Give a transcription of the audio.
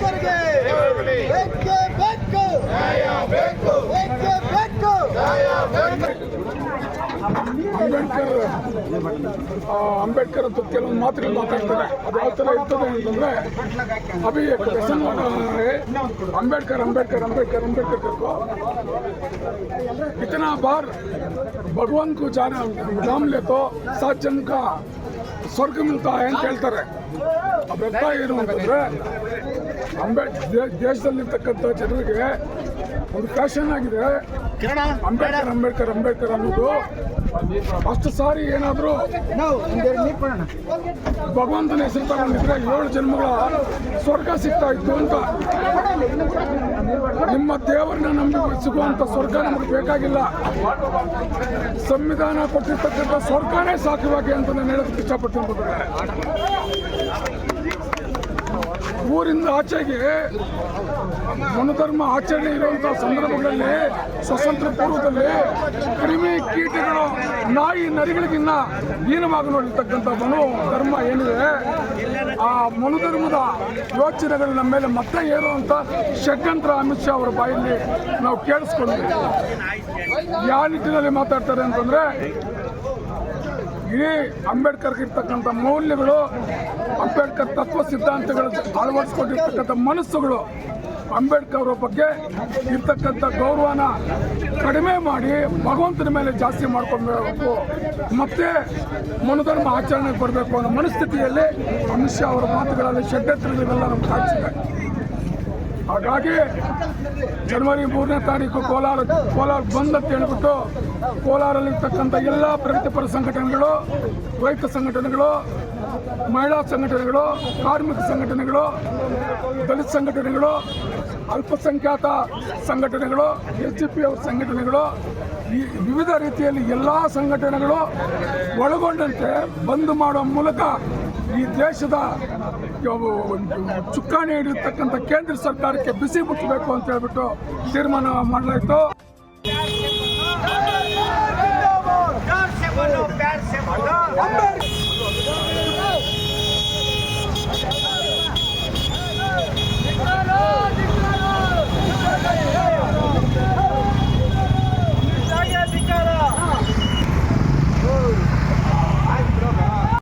ಅಂಬೇಡ್ಕರ್ಗೆ ಬೇಕೇ ಬೇಕು ಬೇಕೇ ಬೇಕು ಅಂಬೇಡ್ಕರ್ ಆ, ಅಂಬೇಡ್ಕರ್ ಅಂತ ಕೆಲವೊಂದು ಮಾತುಗಳು ಮಾತಾಡ್ತಾರೆ ಅದು ಯಾವ ಥರ ಇರ್ತದೆ ಅಂತಂದ್ರೆ ಅಭಿ ವ್ಯಸನ್ ಅಂಬೇಡ್ಕರ್ ಅಂಬೇಡ್ಕರ್ ಅಂಬೇಡ್ಕರ್ ಅಂಬೇಡ್ಕರ್ ಕರ್ಕೋ इतना बार भगवान को जाना नाम ले तो सात जन का ಸ್ವರ್ಗ ಮಿಲ್ತಾ ಅಂತ ಹೇಳ್ತಾರೆ ಅವೆಲ್ಲ ಏನು ಅಂತಂದ್ರೆ ಅಂಬೇಡ್ ದೇ- ದೇಶದಲ್ಲಿರ್ತಕ್ಕಂಥ ಜನರಿಗೆ ಒಂದು ಫ್ಯಾಷನ್ ಆಗಿದೆ ಅಂಬೇಡ್ಕರ್ ಅಂಬೇಡ್ಕರ್ ಅಂಬೇಡ್ಕರ್ ಅನ್ನೋದು ಅಷ್ಟು ಸಾರಿ ಏನಾದರೂ ಭಗವಂತನ ಹೆಸರು ತಗೊಂಡಿದ್ರೆ ಏಳು ಜನ್ಮಗಳ ಸ್ವರ್ಗ ಸಿಗ್ತಾ ಇತ್ತು ಅಂತ. ನಿಮ್ಮ ದೇವರನ್ನ ನಂಬಿ ಸಿಗುವಂಥ ಸ್ವರ್ಗ ನಮಗೆ ಬೇಕಾಗಿಲ್ಲ. ಸಂವಿಧಾನ ಕೊಟ್ಟಿರ್ತಕ್ಕಂಥ ಸ್ವರ್ಗನೇ ಸಾಕುವಾಗೆ ಅಂತ ನಾನು ಹೇಳೋದಕ್ಕೆ ಇಷ್ಟಪಡ್ತೀನಿ ಬಂದ್ರೆ ಊರಿಂದ ಆಚೆಗೆ ಮನುಧರ್ಮ ಆಚರಣೆ ಇರುವಂತಹ ಸಂದರ್ಭಗಳಲ್ಲಿ ಸ್ವತಂತ್ರ ಪೂರ್ವದಲ್ಲಿ ಕ್ರಿಮಿ ಕೀಟಗಳು ನಾಯಿ ನರಿಗಳಿಗಿನ್ನ ಹೀನವಾಗಿ ನೋಡಿರ್ತಕ್ಕಂಥ ಮನು ಧರ್ಮ ಏನಿದೆ, ಆ ಮನುಧರ್ಮದ ಯೋಚನೆಗಳು ನಮ್ಮ ಮೇಲೆ ಮತ್ತೆ ಏರುವಂತ ಷಡ್ಯಂತ್ರ ಅಮಿತ್ ಶಾ ಅವರ ಬಾಯಲ್ಲಿ ನಾವು ಕೇಳಿಸ್ಕೊಂಡಿದ್ದೀವಿ. ಯಾವ ನಿಟ್ಟಿನಲ್ಲಿ ಮಾತಾಡ್ತಾರೆ ಅಂತಂದ್ರೆ ಇಡೀ ಅಂಬೇಡ್ಕರ್ ಇರ್ತಕ್ಕಂಥ ಮೌಲ್ಯಗಳು, ಅಂಬೇಡ್ಕರ್ ತತ್ವ ಸಿದ್ಧಾಂತಗಳು ಅಳವಡಿಸ್ಕೊಂಡಿರ್ತಕ್ಕಂಥ ಮನಸ್ಸುಗಳು ಅಂಬೇಡ್ಕರ್ ಅವರ ಬಗ್ಗೆ ಇರ್ತಕ್ಕಂಥ ಗೌರವನ ಕಡಿಮೆ ಮಾಡಿ ಭಗವಂತನ ಮೇಲೆ ಜಾಸ್ತಿ ಮಾಡ್ಕೊಬೇಕು. ಮತ್ತೆ ಮನುಧರ್ಮ ಆಚರಣೆಗೆ ಬರಬೇಕು ಅನ್ನೋ ಮನಸ್ಥಿತಿಯಲ್ಲಿ ಅಮಿತ್ ಶಾ ಅವರ ಮಾತುಗಳಲ್ಲಿ ಷಡ್ಯಂತ್ರಗಳೆಲ್ಲ ನಮ್ಗೆ ಕಾಣಿಸಿದೆ ಹಾಗಾಗಿ ಜನವರಿ ಮೂರನೇ ತಾರೀಕು ಕೋಲಾರ ಕೋಲಾರ ಬಂದ್ ಅಂತ ಹೇಳ್ಬಿಟ್ಟು ಕೋಲಾರಲ್ಲಿರ್ತಕ್ಕಂಥ ಎಲ್ಲ ಪ್ರಗತಿಪರ ಸಂಘಟನೆಗಳು, ರೈತ ಸಂಘಟನೆಗಳು, ಮಹಿಳಾ ಸಂಘಟನೆಗಳು, ಕಾರ್ಮಿಕ ಸಂಘಟನೆಗಳು, ದಲಿತ ಸಂಘಟನೆಗಳು, ಅಲ್ಪಸಂಖ್ಯಾತ ಸಂಘಟನೆಗಳು, ಎಸ್ ಡಿ ಪಿ ಅವ್ರ ಸಂಘಟನೆಗಳು, ಈ ವಿವಿಧ ರೀತಿಯಲ್ಲಿ ಎಲ್ಲ ಸಂಘಟನೆಗಳು ಒಳಗೊಂಡಂತೆ ಬಂದ್ ಮಾಡುವ ಮೂಲಕ ಈ ದೇಶದ ಯಾವ ಚುಕ್ಕಾಣಿ ಹಿಡಿಯತಕ್ಕಂಥ ಕೇಂದ್ರ ಸರ್ಕಾರಕ್ಕೆ ಬಿಸಿ ಮುಟ್ಟಬೇಕು ಅಂತ ಹೇಳ್ಬಿಟ್ಟು ತೀರ್ಮಾನ ಮಾಡಲಾಯಿತು. ಅಂಬೇಡ್ಕರ್